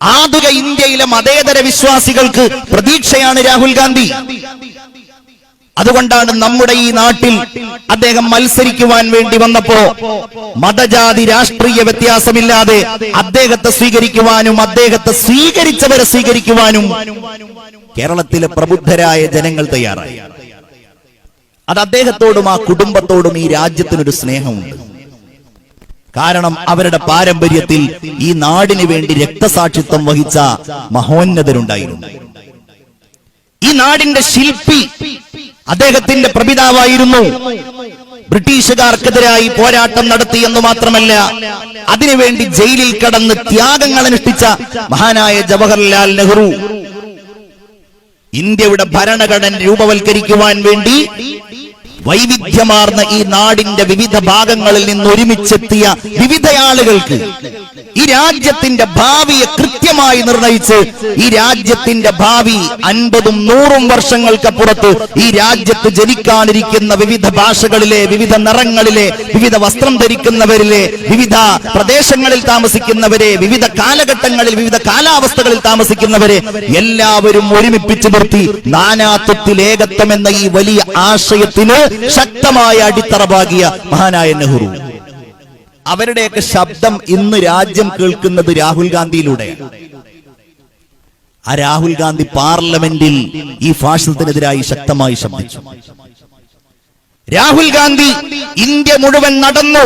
ആധുനിക ഇന്ത്യയിലെ മതേതര വിശ്വാസികൾക്ക് പ്രതീക്ഷയാണ് രാഹുൽ ഗാന്ധി. അതുകൊണ്ടാണ് നമ്മുടെ ഈ നാട്ടിൽ അദ്ദേഹം മത്സരിക്കുവാൻ വേണ്ടി വന്നപ്പോ മതജാതി രാഷ്ട്രീയ വ്യത്യാസമില്ലാതെ അദ്ദേഹത്തെ സ്വീകരിക്കുവാനും അദ്ദേഹത്തെ സ്വീകരിച്ചവരെ സ്വീകരിക്കുവാനും കേരളത്തിലെ പ്രബുദ്ധരായ ജനങ്ങൾ തയ്യാറായി. അത് അദ്ദേഹത്തോടും ആ കുടുംബത്തോടും ഈ രാജ്യത്തിനൊരു സ്നേഹമുണ്ട്. കാരണം അവരുടെ പാരമ്പര്യത്തിൽ ഈ നാടിന് വേണ്ടി രക്തസാക്ഷിത്വം വഹിച്ച മഹോന്നതരുണ്ടായിരുന്നു. ഈ നാടിന്റെ ശില്പി അദ്ദേഹത്തിന്റെ പ്രപിതാവായിരുന്നു. ബ്രിട്ടീഷുകാർക്കെതിരായി പോരാട്ടം നടത്തി എന്ന് മാത്രമല്ല അതിനുവേണ്ടി ജയിലിൽ കടന്ന് ത്യാഗങ്ങൾ അനുഷ്ഠിച്ച മഹാനായ ജവഹർലാൽ നെഹ്റു. ഇന്ത്യയുടെ ഭരണഘടന രൂപവൽക്കരിക്കുവാൻ വേണ്ടി വൈവിധ്യമാർന്ന ഈ നാടിന്റെ വിവിധ ഭാഗങ്ങളിൽ നിന്ന് ഒരുമിച്ചെത്തിയ വിവിധ ആളുകൾക്ക് ഈ രാജ്യത്തിന്റെ ഭാവിയെ കൃത്യമായി നിർണയിച്ച് ഈ രാജ്യത്തിന്റെ ഭാവി അൻപതും നൂറും വർഷങ്ങൾക്കപ്പുറത്ത് ഈ രാജ്യത്ത് ജനിക്കാനിരിക്കുന്ന വിവിധ ഭാഷകളിലെ വിവിധ നിറങ്ങളിലെ വിവിധ വസ്ത്രം ധരിക്കുന്നവരിലെ വിവിധ പ്രദേശങ്ങളിൽ താമസിക്കുന്നവരെ വിവിധ കാലഘട്ടങ്ങളിൽ വിവിധ കാലാവസ്ഥകളിൽ താമസിക്കുന്നവരെ എല്ലാവരും ഒരുമിപ്പിച്ചു നിർത്തി നാനാത്വത്തിൽ ഏകത്വം എന്ന ഈ വലിയ ആശയത്തിന് ശക്തമായ അടിത്തറ പാകിയ മഹാനായ നെഹ്റു. അവരുടെയൊക്കെ ശബ്ദം ഇന്ന് രാജ്യം കേൾക്കുന്നത് രാഹുൽ ഗാന്ധിയിലൂടെയാണ് ആ രാഹുൽ ഗാന്ധി പാർലമെന്റിൽ ഈ ഫാഷിസത്തിനെതിരായി ശക്തമായി ശബ്ദിച്ചു. രാഹുൽ ഗാന്ധി ഇന്ത്യ മുഴുവൻ നടന്നു.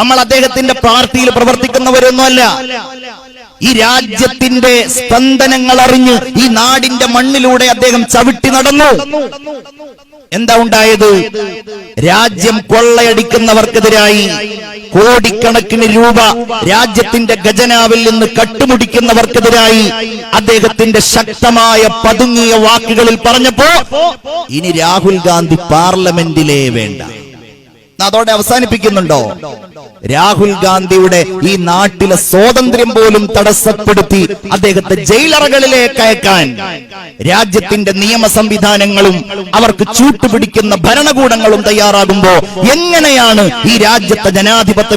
നമ്മൾ അദ്ദേഹത്തിന്റെ പാർട്ടിയിൽ പ്രവർത്തിക്കുന്നവരൊന്നുമല്ല. ഈ രാജ്യത്തിന്റെ സ്പന്ദനങ്ങൾ അറിഞ്ഞ് ഈ നാടിന്റെ മണ്ണിലൂടെ അദ്ദേഹം ചവിട്ടി നടന്നു. എന്താ ഉണ്ടായത്? രാജ്യം കൊള്ളയടിക്കുന്നവർക്കെതിരായി കോടിക്കണക്കിന് രൂപ രാജ്യത്തിന്റെ ഖജനാവിൽ നിന്ന് കട്ടുമുടിക്കുന്നവർക്കെതിരായി അദ്ദേഹത്തിന്റെ ശക്തമായ പതുങ്ങിയ വാക്കുകളിൽ പറഞ്ഞപ്പോ ഇനി രാഹുൽ ഗാന്ധി പാർലമെന്റിലേ വേണ്ട. അതോടെ അവസാനിപ്പിക്കുന്നുണ്ടോ? രാഹുൽ ഗാന്ധിയുടെ ഈ നാട്ടിലെ സ്വാതന്ത്ര്യം പോലും തടസ്സപ്പെടുത്തി അദ്ദേഹത്തെ ജയിലറകളിലേക്ക് അയക്കാൻ രാജ്യത്തിന്റെ നിയമ സംവിധാനങ്ങളും അവർക്ക് ചൂട്ടുപിടിക്കുന്ന ഭരണകൂടങ്ങളും തയ്യാറാകുമ്പോ എങ്ങനെയാണ് ഈ രാജ്യത്തെ ജനാധിപത്യ